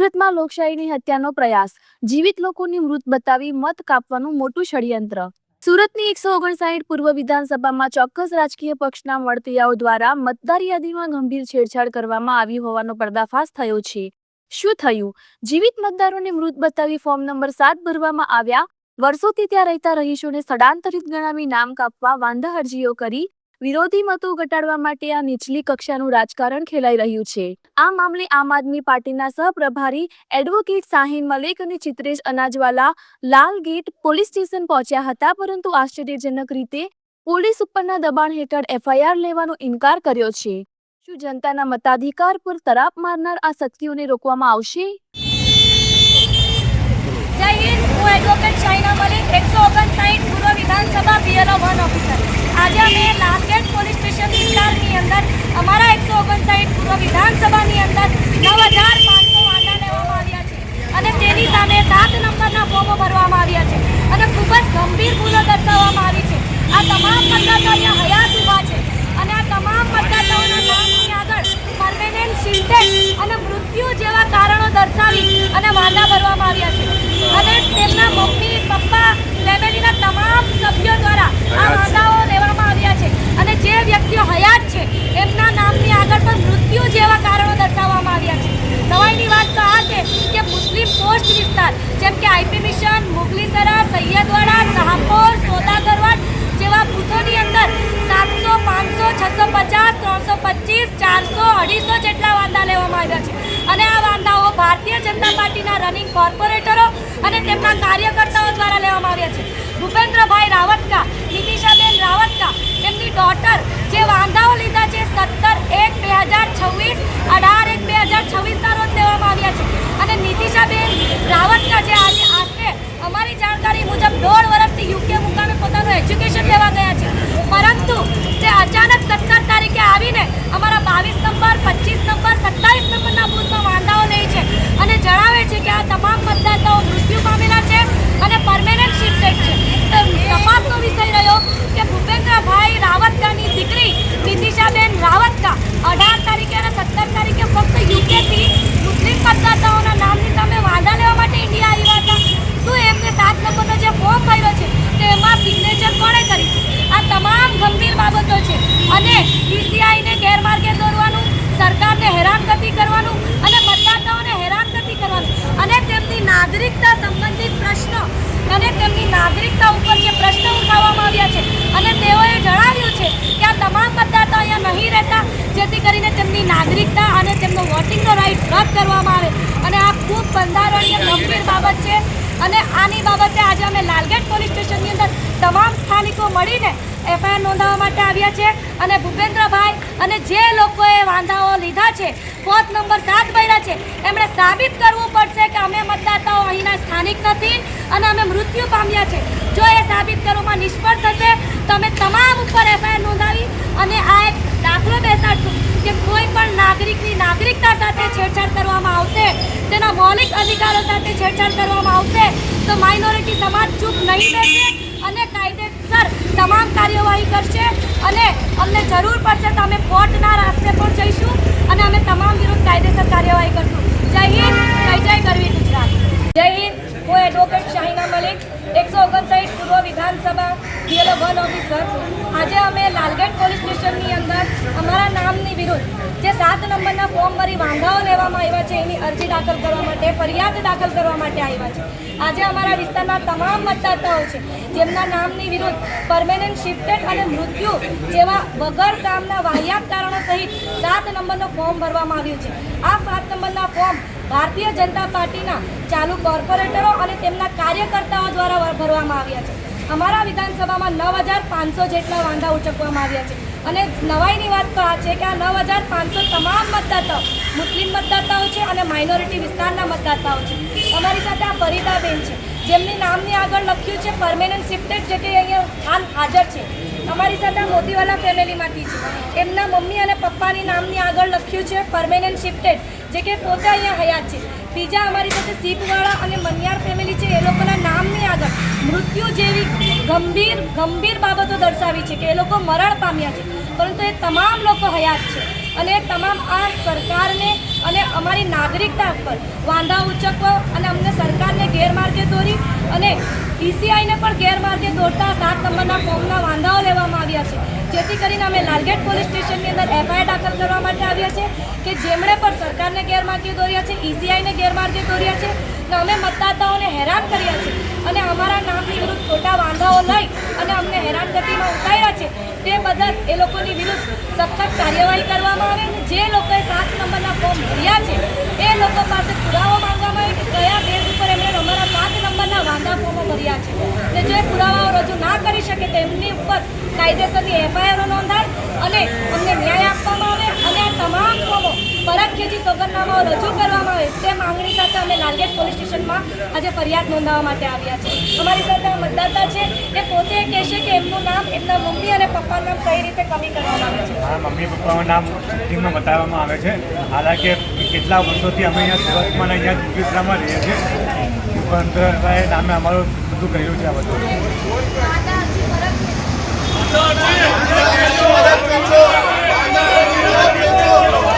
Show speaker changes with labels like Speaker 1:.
Speaker 1: સુરતમાં લોકશાહીની હત્યાનો પ્રયાસ. જીવિત લોકોની મૃત બતાવી મત કાપવાનું મોટું ષડયંત્ર. સુરતની એકસો ઓગણસાઠ પૂર્વ વિધાનસભામાં ચોક્કસ રાજકીય પક્ષના મળતિયાઓ દ્વારા મતદાર યાદીમાં ગંભીર છેડછાડ કરવામાં આવી હોવાનો પર્દાફાશ થયો છે. શું થયું? જીવિત મતદારોને મૃત બતાવી ફોર્મ નંબર સાત ભરવામાં આવ્યા? વર્ષોથી ત્યાં રહેતા રહીશોને સ્થળાંતરિત ગણાવી નામ કાપવા વાંધા અરજીઓ કરી? વિરોધી મતો ઘટાડવા માટે આ નીચલી કક્ષાનું રાજકારણ ખેલાઈ રહ્યું છે. આ મામલે આમ આદમી પાર્ટીના સહપ્રભારી એડવોકેટ સાહિન મલેક અને Chitresh Anajwala Lal gate police station પહોંચ્યા હતા, પરંતુ આશ્ચર્યજનક રીતે પોલીસ ઉપરના દબાણ હેઠળ એફઆઈઆર લેવાનો ઇનકાર કર્યો છે. શું જનતાના મતાધિકાર પર તરાપ મારનાર આ શક્તિઓને રોકવામાં આવશે?
Speaker 2: જય હિન્દ, હું એડવોકેટ ચાઇના મલિક, એકસો ઓગણસાઠ પૂર્વ વિધાનસભા બીએલઓ વન ઓફિસર. આજે અમે લાલગેટ પોલીસ સ્ટેશન વિસ્તારની અંદર, અમારા એકસો ઓગણસાઠ પૂર્વ વિધાનસભાની અંદર નવ હજાર પાંચસો વાંધા લેવામાં આવ્યા છે. અને તેની સામે સાત નંબરના ફોર્મો ભરવામાં આવ્યા છે. અને ખૂબ જ ગંભીર ભૂલો દર્શાવવામાં આવી છે. આ તમામ મતદાતા અહીંયા હયાત ઊભા છે. અને આ તમામ મતદાતાઓના નામની આગળ પરમેનન્ટ શિલ્ટેડ અને મૃત્યુ જેવા કારણો દર્શાવી અને વાંધા ભરવામાં આવ્યા છે. અને તેમના મમ્મી પપ્પા ફેમિલીના તમામ સભ્યો દ્વારા આ વાંધાઓ લેવામાં આવ્યા છે અને જે વ્યક્તિઓ હયાત છે એમના નામની આગળ પણ મૃત્યુ જેવા કારણો દર્શાવવામાં આવ્યા છે નવાઈની વાત તો આ છે કે મુસ્લિમ પોસ્ટ વિસ્તાર જેમ કે આઈપી મિશન મુગલીસરા સૈયદવાડા શાહપોર સોદાગરવાડ જેવા અંદર સાતસો, પાંચસો, છસો પચાસ, ત્રણસો પચીસ, ચારસો, અઢીસો જેટલા વાંધા લેવામાં આવ્યા છે. અને આ વાંધાઓ ભારતીય જનતા પાર્ટીના રનિંગ કોર્પોરેટરો અને તેમના કાર્યકર્તાઓ દ્વારા લેવામાં આવ્યા છે. ભૂપેન્દ્રભાઈ રાવતકા નીતિશાબેન રાવતકા એમની ડોટર જે વાંધાઓ લીધા છે, સત્તર એક બે હજાર છવ્વીસ અઢાર એક બે હજાર છવ્વીસના રોજ લેવામાં આવ્યા છે અને નીતિશાબેન રાવતકા જે આજે આશરે અમારી જાણકારી મુજબ દોઢ વર્ષથી યુકે મુકામે પોતાનું એજ્યુકેશન લેવા ગયા છે પરંતુ તે અચાનક સત્તર તારીખે આવીને અમારા બાવીસ નંબર પચીસ નંબર સત્તાવીસ નંબરના બૂથમાં વાંધાઓ લે છે અને જણાવે છે કે આ તમામ મતદાતાઓ મૃત્યુ પામેલા છે અને પરમેનન્ટ શિફ્ટેડ છે. તપાસનો વિષય રહ્યો કે ભૂપેન્દ્રભાઈ રાવતકાની દીકરી નીતિશાબેન રાવતકા અઢાર તારીખે અને સત્તર તારીખે ફક્ત યુકેથી મુસ્લિમ મતદાતાઓના નામની સામે વાંધા લેવા માટે ઇન્ડિયા આવ્યા હતા. શું એમને સાત નંબરનો જે ફોર્મ ભર્યો છે તેમાં સિગ્નેચર કોણે કરી છે? આ તમામ ગંભીર બાબતો છે. અને ઈસીઆઈને ગેરમાર્ગે દોરવાનું, સરકારને હેરાનગતિ કરવાનું અને મતદાતાઓને હેરાનગતિ કરવાનું અને તેમની નાગરિકતા સંબંધિત પ્રશ્નો અને તેમની નાગરિકતા ઉપર જે પ્રશ્નો ઉઠાવવામાં આવ્યા છે અને તેઓએ જણાવ્યું છે કે આ તમામ મતદાતા અહીંયા નહીં રહેતા જેથી કરીને તેમની નાગરિકતા અને તેમનો વોટિંગનો રાઇટ રદ કરવામાં આવે. અને આ ખૂબ બંધારણીય, ગંભીર બાબત છે. અને આની બાબતે આજે અમે લાલગેટ પોલીસ સ્ટેશનની અંદર તમામ સ્થાનિકો મળીને એફઆઈઆર નોંધાવવા માટે આવ્યા છે. અને ભૂપેન્દ્રભાઈ અને જે લોકોએ વાંધાઓ લીધા છે ફોર્થ નંબર સાત ભર્યા છે, એમણે સાબિત કરવું પડશે કે અમે મતદાતાઓ અહીંના સ્થાનિક નથી અને અમે મૃત્યુ પામ્યા છે. જો એ સાબિત કરવામાં નિષ્ફળ થશે તો અમે તમામ ઉપર એફઆઈઆર નોંધાવી અને આ એક દાખલો બેસાડશું કે કોઈ પણ નાગરિકની નાગરિકતા છેડછાડ કરવામાં આવશે. તેના મૌલિક અધિકારો સાથે છેડછાડ કરવામાં આવશે. તો માઇનોરિટી સમાજ ચૂપ નહીં બેસે અને કાયદેસર તમામ કાર્યવાહી કરશે અને અમને જરૂર પડશે તો અમે કોર્ટના રાસ્તે પણ જઈશું અને અમે તમામ વિરુદ્ધ કાયદેસર કાર્યવાહી કરશું. જય હિન્દ, જય જય ગરવી ગુજરાત જય હિન્દ હું એડવોકેટ શાહિના મલિક એકસો ઓગણસાઠ પૂર્વ વિધાનસભા પીએલઓ વન ઓફિસર આજે અમે લાલગેટ પોલીસ સ્ટેશનની અંદર અમારા નામની વિરુદ્ધ જે સાત નંબરના ફોર્મ ભરી લેવામાં આવ્યા છે, એની અરજી દાખલ કરવા માટે, ફરિયાદ દાખલ કરવા માટે આવ્યા છે. આજે અમારા વિસ્તારના તમામ મતદાતાઓ છે, જેમના નામની વિરુદ્ધ પરમેનન્ટ શિફ્ટેડ અને મૃત્યુ જેવા વગર કામના વાહિયાત કારણો સહિત સાત નંબરનું ફોર્મ ભરવામાં આવ્યું છે. આ સાત નંબરના ફોર્મ ભારતીય જનતા પાર્ટીના ચાલુ કોર્પોરેટરો અને તેમના કાર્યકર્તાઓ દ્વારા ભરવામાં આવ્યા છે. અમારા વિધાનસભામાં નવ હજાર પાંચસો જેટલા વાંધા ઉચકવામાં આવ્યા છે. અને નવાઈની વાત તો આ છે કે આ નવ હજાર પાંચસો તમામ મતદાતાઓ, મુસ્લિમ મતદાતાઓ છે અને માઇનોરિટી વિસ્તારના મતદાતાઓ છે. અમારી સાથે આ ફરીદાબેન છે. જેમની નામની આગળ લખ્યું છે પરમેનન્ટ શિફ્ટેડ જે કે અહીંયા હાલ હાજર છે. અમારી સાથે મોતીવાલા ફેમિલીમાંથી છે. એમના મમ્મી અને પપ્પાની નામની આગળ લખ્યું છે પરમેનન્ટ શિફ્ટેડ જે કે પોતે અહીંયા હયાત છે. બીજા અમારી સાથે સીપવાળા અને મનિયાર ફેમિલી છે. એ લોકોના નામની આગળ મૃત્યુ જેવી ગંભીર ગંભીર બાબતો દર્શાવી છે કે એ લોકો મરણ પામ્યા છે. પરંતુ એ તમામ લોકો હયાત છે અને તમામ આ સરકારને અને અમારી નાગરિકતા પર વાંધા ઉચકવો અને અમને સરકારને ગેરમાર્ગે દોરી અને ઈસીઆઈને પણ ગેરમાર્ગે દોરતા સાત નંબરના ફોર્મના વાંધાઓ લેવામાં આવ્યા છે. જેથી કરીને અમે લાલગેટ પોલીસ સ્ટેશનની અંદર એફઆઈઆર દાખલ કરવા માટે આવ્યા છે કે જેમણે પણ સરકારને ગેરમાર્ગે દોર્યા છે ઈસીઆઈને ગેરમાર્ગે દોર્યા છે. અને અમે મતદાતાઓને હેરાન કર્યા છે અને અમારા નામની વિરુદ્ધ ખોટા વાંધાઓ લઈ અને અમને હેરાનગતિમાં ઉતાર્યા છે. તે બદલ એ લોકોની વિરુદ્ધ સખત કાર્યવાહી કરવામાં આવે અને જે લોકોએ સાત નંબરના ફોર્મ ભર્યા છે એ લોકો પાસે પુરાવો માંગવામાં આવે કે કયા બેઝ ઉપર એમણે અમારા સાત નંબરના વાંધા ફોર્મો ભર્યા છે અને જે પુરાવાઓ રજૂ ના કરી શકે તેમની ઉપર કાયદેસરની એફઆઈઆરો નોંધાય અને અમને ન્યાય આપવામાં આવે અને આ તમામ કોમો પરત ખેંચી સોગંદનામાઓ રજૂ કરવામાં આવે તે માંગણી સાથે અમે લાલગેટ પોલીસ સ્ટેશનમાં આજે ફરિયાદ નોંધાવવા માટે આવ્યા છે અમારી સાથે આ મતદાતા છે એ પોતે કહેશે કે એમનું નામ, એમના મમ્મી અને પપ્પાનું નામ કઈ રીતે કમી કરવામાં આવે છે.
Speaker 3: મારા મમ્મી પપ્પાનું નામ ટીમમાં બતાવવામાં આવે છે. હાલાકે કેટલા વર્ષોથી અમે અહીંયા સુરતમાં અહીંયા વિશ્રામાં રહીએ છીએ. નામે અમારું બધું કર્યું છે આ બધું. 만나기 위한 민족 만나기 위한 민족